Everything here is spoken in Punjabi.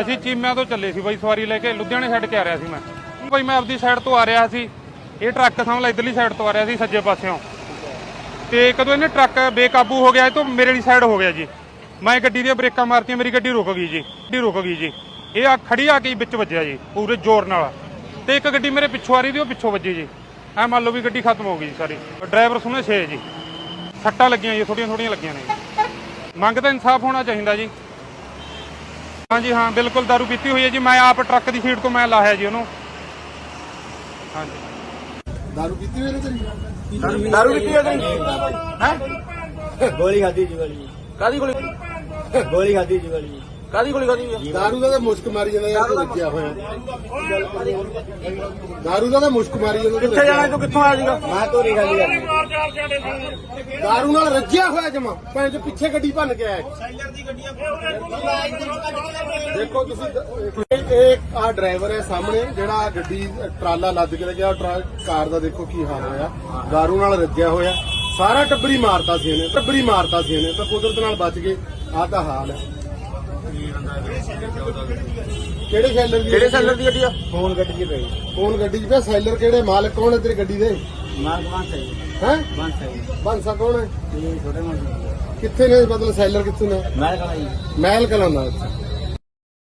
ਅਸੀਂ ਚੀਮਿਆਂ ਤੋਂ ਚੱਲੇ ਸੀ ਬਾਈ, ਸਵਾਰੀ ਲੈ ਕੇ। ਲੁਧਿਆਣੇ ਸਾਈਡ ਕੇ ਆ ਰਿਹਾ ਸੀ ਮੈਂ। ਬਾਈ, ਮੈਂ ਆਪਦੀ ਸਾਈਡ ਤੋਂ ਆ ਰਿਹਾ ਸੀ। ਇਹ ਟਰੱਕ ਸਾਹਮਣੇ ਇਧਰਲੀ ਸਾਈਡ ਤੋਂ ਆ ਰਿਹਾ ਸੀ, ਸੱਜੇ ਪਾਸਿਓਂ। ਤੇ ਕਦੋਂ ਇਹਨੇ ਟਰੱਕ ਬੇਕਾਬੂ ਹੋ ਗਿਆ, ਇਹ ਤੋਂ ਮੇਰੇ ਲਈ ਸਾਈਡ ਹੋ ਗਿਆ ਜੀ। ਮੈਂ ਗੱਡੀ ਦੀਆਂ ਬ੍ਰੇਕਾਂ ਮਾਰਤੀਆਂ, ਮੇਰੀ ਗੱਡੀ ਰੁਕ ਗਈ ਜੀ। ਗੱਡੀ ਰੁਕ ਗਈ ਜੀ। ਇਹ ਆ ਖੜੀ ਆ ਕੇ ਵਿੱਚ ਵੱਜਿਆ ਜੀ, ਪੂਰੇ ਜ਼ੋਰ ਨਾਲ। ਤੇ ਇੱਕ ਗੱਡੀ ਮੇਰੇ ਪਿੱਛੋਂ ਆ ਰਹੀ ਸੀ, ਉਹ ਪਿੱਛੋਂ ਵੱਜੀ ਜੀ। ਐ ਮੰਨ ਲਓ ਵੀ ਗੱਡੀ ਖਤਮ ਹੋ ਗਈ ਜੀ ਸਾਰੀ। ਡਰਾਈਵਰ ਸੁਣੇ ਛੇ ਜੀ। ਸੱਟਾਂ ਲੱਗੀਆਂ ਜੀ ਥੋੜੀਆਂ ਥੋੜੀਆਂ ਲੱਗੀਆਂ ਨੇ। ਮੰਗ ਤਾਂ ਇਨਸਾਫ ਹੋਣਾ ਚਾਹੀਦਾ ਜੀ। ਹਾਂਜੀ ਹਾਂ ਬਿਲਕੁਲ ਦਾਰੂ ਪੀਤੀ ਹੋਈ ਹੈ ਜੀ। ਮੈਂ ਆਪ ਟਰੱਕ ਦੀ ਸੀਟ ਤੋਂ ਮੈਂ ਲਾਹਿਆ ਜੀ ਉਹਨੂੰ। ਹਾਂਜੀ। ਦਾਰੂ ਪੀਤੀ ਹੋਈ ਨੇ ਤੇਰੀ? ਦਾਰੂ ਪੀਤੀ ਹੈ ਹੈ ਗੋਲੀ ਖਾਦੀ ਜੀ ਗੋਲੀ ਕਾਦੀ ਗੋਲੀ? ਗੋਲੀ ਖਾਦੀ ਜੀ ਗੋਲੀ ਕਾਦੀ ਗੋਲੀ ਖਾਦੀ ਦਾਰੂ ਦਾ ਤਾਂ ਮੁਸ਼ਕ ਮਾਰੀ ਜਾਂਦਾ ਯਾਰ ਤੂੰ ਰੱਜਿਆ ਹੋਇਆ। ਦਾਰੂ ਦਾ ਤਾਂ ਮੁਸ਼ਕ ਮਾਰੀ ਜਾਂਦਾ ਤੂੰ ਕਿੱਥੇ ਜਾਣਾ ਤੂੰ? ਕਿੱਥੋਂ ਆਇਆ ਸੀਗਾ? ਮੈਂ ਤੋਰੀ ਖਾਦੀ ਦਾਰੂ ਨਾਲ ਰੱਜਿਆ ਹੋਇਆ ਜਮਾ। ਭੈਣ ਚ ਪਿੱਛੇ ਗੱਡੀ ਭੰਨ ਕੇ ਆਇਆ। ਦੇਖੋ ਤੁਸੀਂ ਦ- ਇਹ- ਆ ਡਰਾਈਵਰ ਹੈ ਸਾਹਮਣੇ ਜਿਹੜਾ ਗੱਡੀ ਟਰਾਲਾ ਲੱਦ ਕੇ ਲੈ ਗਿਆ ਕਾਰ ਦਾ ਦੇਖੋ ਕੀ ਹਾਲ ਹੋਇਆ। ਦਾਰੂ ਨਾਲ ਰੱਜਿਆ ਹੋਇਆ। ਸਾਰਾ ਟੱਬਰੀ ਮਾਰਤਾ ਸੀ ਇਹਨੇ ਟੱਬਰੀ ਮਾਰਤਾ ਸੀ ਇਹਨੇ ਤਾਂ ਕੁਦਰਤ ਨਾਲ ਬਚ ਗਏ। ਆਹ ਤਾਂ ਹਾਲ ਹੈ। ਕਿਹੜੇ ਸੈਲਰ ਦੀ ਕਿਹੜੇ ਸੈਲਰ ਦੀ ਗੱਡੀ ਆ? ਫੋਨ ਗੱਡੀ ਚ ਪਈ ਕੌਣ ਗੱਡੀ 'ਚ ਪਿਆ ਸੈਲਰ ਕਿਹੜੇ? ਮਾਲਕ ਕੌਣ ਹੈ ਤੇਰੀ ਗੱਡੀ ਦੇ? ਮਾਰ ਕਮਾਨ ਸਹੀ ਹੈ? ਕਮਾਨ ਸਹੀ ਬੰਸਾ ਕੌਣ ਹੈ? ਇਹ ਛੋਟੇ ਮੋਟੇ ਕਿੱਥੇ ਨੇ ਮਤਲਬ ਸੈਲਰ ਕਿੱਥੇ ਨੇ? ਮੈਂ ਕਹਾਂ ਜੀ। ਮਹਿਲ ਕਲਾਂ ਦਾ